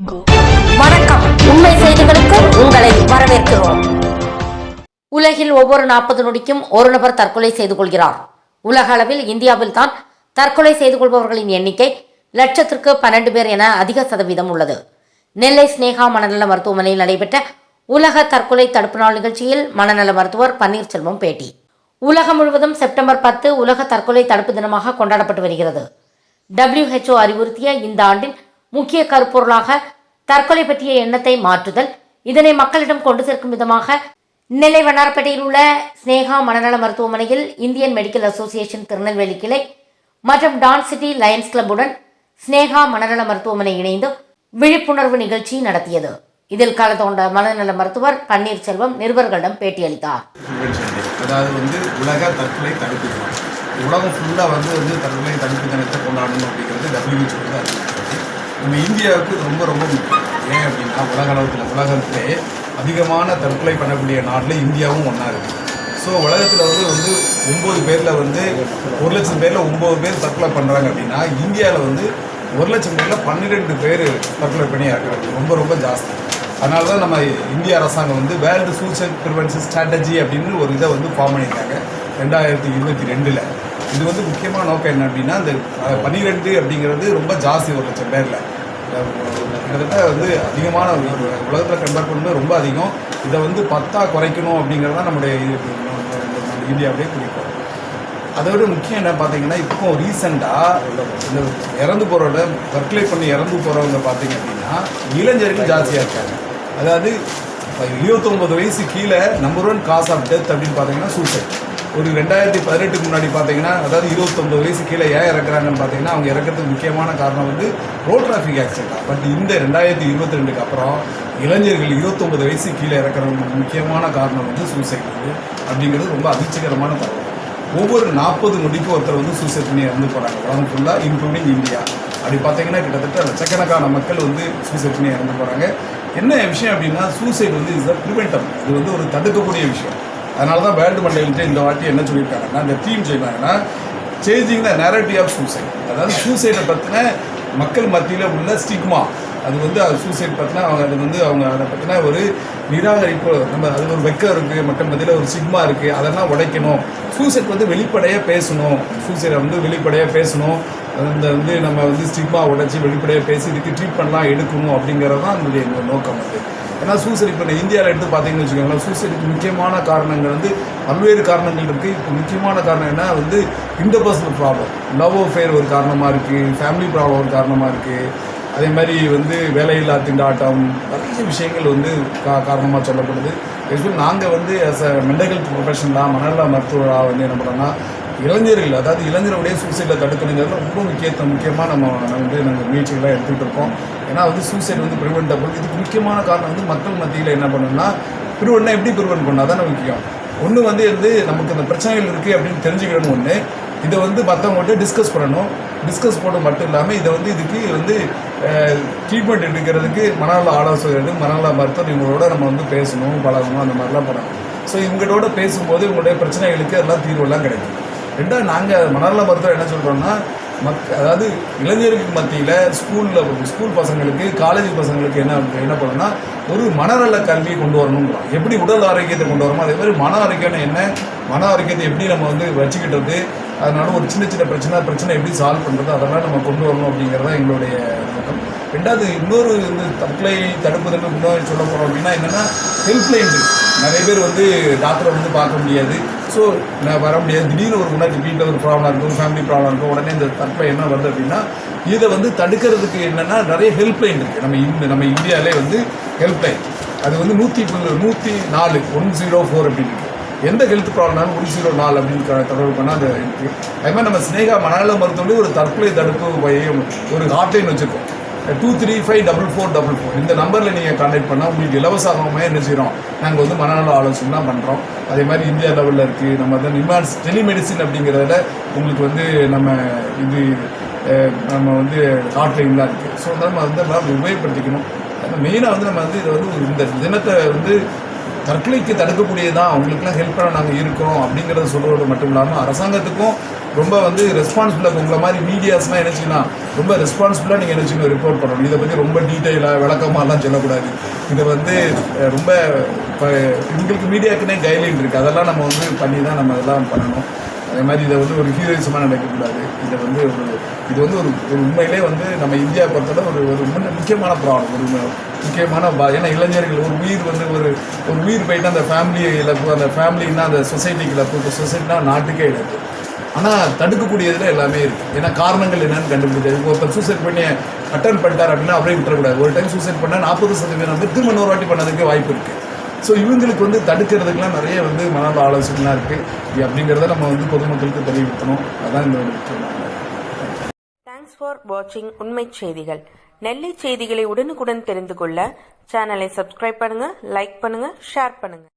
வணக்கம். உண்மை செய்திகளுக்கு உங்களை வரவேற்கிறோம். உலகில் ஒவ்வொரு நாற்பது நொடிக்கும் ஒரு நபர் தற்கொலை செய்து கொள்கிறார். உலக அளவில் இந்தியாவில் தான் தற்கொலை செய்து கொள்பவர்களின் எண்ணிக்கை லட்சத்திற்கு பன்னெண்டு பேர் என அதிக சதவீதம் உள்ளது. நெல்லை ஸ்னேகா மனநல மருத்துவமனையில் நடைபெற்ற உலக தற்கொலை தடுப்பு நாள் நிகழ்ச்சியில் மனநல மருத்துவர் பன்னீர்செல்வம் பேட்டி. உலகம் முழுவதும் செப்டம்பர் பத்து உலக தற்கொலை தடுப்பு தினமாக கொண்டாடப்பட்டு வருகிறது. டபிள்யூஹெச்ஓ அறிவுறுத்திய இந்த ஆண்டின் முக்கிய கருப்பொருளாக தற்கொலை பற்றிய எண்ணத்தை மாற்றுதல் இதனை மக்களிடம் கொண்டு சேர்க்கும் விதமாக நெல்லை வண்ணாரப்பேட்டையில் உள்ள ஸ்னேகா மனநல மருத்துவமனையில் இந்தியன் மெடிக்கல் அசோசியேஷன் திருநெல்வேலி கிளை மற்றும் டான் சிட்டி லயன்ஸ் கிளப்புடன் ஸ்னேகா மனநல மருத்துவமனை இணைந்து விழிப்புணர்வு நிகழ்ச்சி நடத்தியது. இதில் கலந்து கொண்ட மனநல மருத்துவர் பன்னீர்செல்வம் நிருபர்களிடம் பேட்டியளித்தார். அதாவது வந்து உலக தற்கொலை தடுப்பு உலகம் ஃபுல்லாக வந்து வந்து தற்கொலை தடுப்பு தினத்தை கொண்டாடணும் அப்படிங்கிறது டபிள்யூஹெச்ஓ தான் நம்ம இந்தியாவுக்கு ரொம்ப ரொம்ப முக்கியம். ஏன் அப்படின்னா உலக அளவில் உலகத்திலே அதிகமான தற்கொலை பண்ணக்கூடிய நாட்டில் இந்தியாவும் ஒன்றா இருக்குது ஸோ உலகத்தில் வந்து வந்து ஒம்பது பேரில் வந்து ஒரு லட்சம் பேரில் ஒம்பது பேர் தற்கொலை பண்ணுறாங்க அப்படின்னா இந்தியாவில் வந்து ஒரு லட்சம் பேரில் பன்னிரெண்டு பேர் தற்கொலை பண்ணி இருக்கிறது ரொம்ப ரொம்ப ஜாஸ்தி. அதனால தான் நம்ம இந்திய அரசாங்கம் வந்து வேர்ல்டு சூசைட் ப்ரிவென்ஷன் ஸ்ட்ராட்டஜி அப்படின்னு ஒரு இதை வந்து ஃபார்ம் பண்ணியிருக்காங்க. ரெண்டாயிரத்தி இருபத்தி ரெண்டில். இது வந்து முக்கியமான நோக்கம் என்ன அப்படின்னா இந்த பன்னிரெண்டு அப்படிங்கிறது ரொம்ப ஜாஸ்தி ஒரு லட்சம் பேரில். கிட்டத்தட்ட வந்து அதிகமான உலகத்தில் கம்பேர் பண்ணும்போது ரொம்ப அதிகம். இதை வந்து பத்தாக குறைக்கணும் அப்படிங்கிறது தான் நம்முடைய இது- நம்ம இந்தியாவுடைய குறிக்கோள். அதை விட முக்கியம் என்ன பார்த்தீங்கன்னா இப்போ ரீசெண்டாக இந்த இறந்து போகிறோட தற்கொலை பண்ணி இறந்து போகிறவங்க பார்த்தீங்க அப்படின்னா இளைஞர்கள் ஜாஸ்தியாக இருக்காங்க. அதாவது இருபத்தொம்பது வயசு கீழே number one cause of death அப்படின்னு பார்த்தீங்கன்னா சூசைட் ஒரு ரெண்டாயிரத்தி பதினெட்டுக்கு முன்னாடி பார்த்தீங்கன்னா அதாவது இருபத்தொம்பது வயசு கீழே ஏன் இறக்குறாங்கன்னு பார்த்தீங்கன்னா அவங்க இறக்கிறதுக்கு முக்கியமான காரணம் வந்து ரோட் டிராஃபிக் ஆக்சிடென்ட் பட் இந்த ரெண்டாயிரத்தி இருபத்தி ரெண்டுக்கு அப்புறம் இளைஞர்கள் இருபத்தொம்பது வயசு கீழே இறக்குறவங்களுக்கு முக்கியமான காரணம் வந்து சூசைட் அப்படிங்கிறது ரொம்ப அதிர்ச்சிகரமான தகவல். ஒவ்வொரு நாற்பது நொடிக்கு ஒருத்தர் வந்து சூசைட் பண்ணி இறந்து போகிறாங்க உலகம் ஃபுல்லாக இன்க்ளூடிங் இந்தியா. அப்படி பார்த்தீங்கன்னா கிட்டத்தட்ட லட்சக்கணக்கான மக்கள் வந்து சூசைட் பண்ணி இறந்து போகிறாங்க என்ன விஷயம் அப்படின்னா சூசைட் வந்து இஸ் அ ப்ரிவென்டம் இது வந்து ஒரு தடுக்கக்கூடிய விஷயம். அதனால தான் வேர்ல்டு மண்டலத்தை இந்த வாட்டி என்ன சொல்லியிருக்காங்கன்னா இந்த தீம் சொல்லியிருக்காங்கன்னா changing the narrative of suicide அதாவது சூசைடை பற்றின மக்கள் மத்தியில் உள்ள ஸ்டிக்மா அது வந்து அது சூசைட் பற்றினா அவங்க அது வந்து அவங்க அதை பற்றின ஒரு நிராகரிப்பு நம்ம அது ஒரு வெக்கம் இருக்குது மட்டும் மத்தியில் ஒரு சிக்மா இருக்குது அதெல்லாம் உடைக்கணும். சூசைட் வந்து வெளிப்படையாக பேசணும். சூசைடை வந்து வெளிப்படையாக பேசணும். இந்த வந்து நம்ம வந்து ஸ்டிக்மா உடைச்சி வெளிப்படையாக பேசி இதுக்கு ட்ரீட்மெண்ட்லாம் எடுக்கணும் அப்படிங்கிறது தான் நம்மளுடைய எங்கள் நோக்கம் வந்து. ஏன்னா சூசைட் இப்போ இந்தியாவில் எடுத்து பார்த்தீங்கன்னு வச்சுக்கோங்களேன் சூசைடுக்கு முக்கியமான காரணங்கள் வந்து பல்வேறு காரணங்கள் இருக்குது இப்போ முக்கியமான காரணம் என்ன? வந்து இன்டர்பர்சனல் ப்ராப்ளம் லவ் அஃபேர் ஒரு காரணமாக இருக்குது ஃபேமிலி ப்ராப்ளம் ஒரு காரணமாக இருக்குது அதே மாதிரி வந்து வேலையில்லா திண்டாட்டம் நிறைய விஷயங்கள் வந்து கா காரணமாக சொல்லப்படுது. எஸ்பெஷலி நாங்கள் வந்து ஆஸ் அ மெடிக்கல் ப்ரொஃபஷனலாக மனநல மருத்துவராக வந்து என்ன பண்ணுறோம்னா இளைஞர்கள் அதாவது இளைஞருடைய சூசைடில் தடுக்கணுங்கிறது ரொம்ப முக்கியத்தை முக்கியமாக நம்ம வந்து நாங்கள் முயற்சிகளாக எடுத்துகிட்டு இருக்கோம். ஏன்னா வந்து சூசைட் வந்து ப்ரிவென்டபிள் இதுக்கு முக்கியமான காரணம் வந்து மக்கள் மத்தியில் என்ன பண்ணணும்னா ப்ரிவெண்ட்னா எப்படி ப்ரிவெண்ட் பண்ணால் தானே முக்கியம். ஒன்று வந்து வந்து நமக்கு அந்த பிரச்சனைகள் இருக்குது அப்படின்னு தெரிஞ்சுக்கணும் ஒன்று இதை வந்து மற்றவங்கள்ட்ட டிஸ்கஸ் பண்ணணும். டிஸ்கஸ் பண்ண மட்டும் இல்லாமல் இதை வந்து இதுக்கு வந்து ட்ரீட்மெண்ட் எடுக்கிறதுக்கு மனநல ஆலோசகர்கள் மனநல மருத்துவர் இவங்களோட நம்ம வந்து பேசணும் பழகணும் அந்த மாதிரிலாம் பண்ணணும். ஸோ இவங்களோட பேசும்போது இவங்களுடைய பிரச்சனைகளுக்கு எல்லாம் தீர்வெல்லாம் கிடைக்கும். ரெண்டாவது நாங்கள் மனநல மருத்துவர் என்ன சொல்கிறோம்னா மக் அதாவது இளைஞர்களுக்கு மத்தியில் ஸ்கூலில் ஸ்கூல் பசங்களுக்கு காலேஜ் பசங்களுக்கு என்ன என்ன பண்ணணும்னா ஒரு மனநல கல்வியை கொண்டு வரணுங்கிறோம் எப்படி உடல் ஆரோக்கியத்தை கொண்டு வரணும் அதே மாதிரி மன ஆரோக்கியம்னா என்ன? மன ஆரோக்கியத்தை எப்படி நம்ம வந்து வச்சுக்கிட்டது? அதனால ஒரு சின்ன சின்ன பிரச்சனை பிரச்சனை எப்படி சால்வ் பண்ணுறது அதெல்லாம் நம்ம கொண்டு வரணும் அப்படிங்கிறது தான் எங்களுடைய நோக்கம். ரெண்டாவது இன்னொரு இந்த தற்கொலை தடுப்பதற்கு முன்னாடி சொல்ல போகிறோம் அப்படின்னா என்னென்னா ஹெல்ப்லைன் நிறைய பேர் வந்து டாக்டரை வந்து பார்க்க முடியாது. ஸோ நான் வர முடியாது. திடீர்னு ஒரு முன்னாடி வீட்டில் ஒரு ப்ராப்ளம் இருக்கும் ஃபேமிலி ப்ராப்ளம் இருக்கும் உடனே இந்த தற்கொலை என்ன வருது அப்படின்னா இதை வந்து தடுக்கிறதுக்கு என்னென்னா நிறைய ஹெல்ப்லைன் இருக்குது நம்ம இந்த நம்ம இந்தியாவிலே வந்து ஹெல்ப்லைன் அது வந்து நூற்றி நூற்றி நாலு ஒன் ஜீரோ ஃபோர் அப்படின்னு எந்த ஹெல்த் ப்ராப்ளம்னாலும் ஒரு ஜீரோ நாலு அப்படின்னு க- தொடர்பு பண்ணால் அது இருக்குது மாதிரி நம்ம ஸ்னேகா மனநல மருத்துவமனை ஒரு தற்கொலை தடுப்பு மையம் ஒரு ஹாட்லைன் வச்சுருக்கோம். Two three five double four double four இந்த நம்பரில் நீங்கள் கான்டாக்ட் பண்ணால் உங்களுக்கு இலவசமாக என்ன செய்கிறோம் நாங்கள் வந்து மனநல ஆலோசனைலாம் பண்ணுறோம் அதே மாதிரி இந்தியா லெவலில் இருக்குது நம்ம வந்து நிமான்ஸ் டெலிமெடிசின் அப்படிங்கிறதுல உங்களுக்கு வந்து நம்ம இது நம்ம வந்து ஹாட்லைன்லாம் இருக்குது ஸோ நம்ம வந்து நம்ம உபயோகப்படுத்திக்கணும். மெயினாக வந்து நம்ம வந்து இதை வந்து இந்த தினத்தை வந்து தற்கொலைக்கு தடுக்கக்கூடியதான் அவங்களுக்குலாம் ஹெல்ப் பண்ண நாங்கள் இருக்கிறோம் அப்படிங்கிறத சொல்கிறது மட்டும் இல்லாமல் அரசாங்கத்துக்கும் ரொம்ப வந்து ரெஸ்பான்சிபிளாக உங்களை மாதிரி மீடியாஸ்லாம் நினச்சிங்கன்னா ரொம்ப ரெஸ்பான்சிபிளாக நீங்கள் நினச்சிக்கணும் ரிப்போர்ட் பண்ணணும். இதை பற்றி ரொம்ப டீட்டெயிலாக விளக்கமாகலாம் சொல்லக்கூடாது. இதை வந்து ரொம்ப இப்போ இவங்களுக்கு மீடியாக்குன்னே கைட்லைன் இருக்குது அதெல்லாம் நம்ம வந்து பண்ணி தான் நம்ம இதெல்லாம் பண்ணணும். அதே மாதிரி இதை வந்து ஒரு ஹீரோயிசமாக நினைக்கக்கூடாது இதை வந்து ஒரு இது வந்து ஒரு ஒரு உண்மையிலே வந்து நம்ம இந்தியா பொறுத்தவரை ஒரு ஒரு முக்கியமான ப்ராப்ளம் ஒரு முக்கியமான பா- ஏன்னா இளைஞர்கள் ஒரு உயிர் வந்து ஒரு ஒரு உயிர் போயிட்டு அந்த ஃபேமிலி இழப்பு அந்த ஃபேமிலின்னா அந்த சொசைட்டிக்கு இழப்பு இப்போ சொசைட்டினா நாட்டுக்கே இழப்பு. ஆனால் தடுக்கக்கூடியதில் எல்லாமே இருக்குது ஏன்னா காரணங்கள் என்னன்னு கண்டுபிடிச்சது இப்போ ஒருத்தர் சூசைட் பண்ணி அட்டன் பண்ணிட்டார் அப்படின்னா அப்படியே விட்டுறக்கூடாது. ஒரு டைம் சூசைட் பண்ணால் நாற்பது சதவீதம் வந்து திரும்ப நூறு வாட்டி பண்ணதுக்கு வாய்ப்பு இருக்குது ஸோ இவங்களுக்கு வந்து தடுக்கிறதுக்கெலாம் நிறைய வந்து மனநல ஆலோசனைலாம் இருக்குது அப்படிங்கிறத நம்ம வந்து பொதுமக்களுக்கு தெளிவுபடுத்தணும் அதான் இந்த தேங்க்ஸ் ஃபார் வாட்சிங் உண்மை செய்திகள். நெல்லை செய்திகளை உடனுக்குடன் தெரிந்து கொள்ள சேனலை சப்ஸ்கிரைப் பண்ணுங்க லைக் பண்ணுங்க ஷேர் பண்ணுங்க.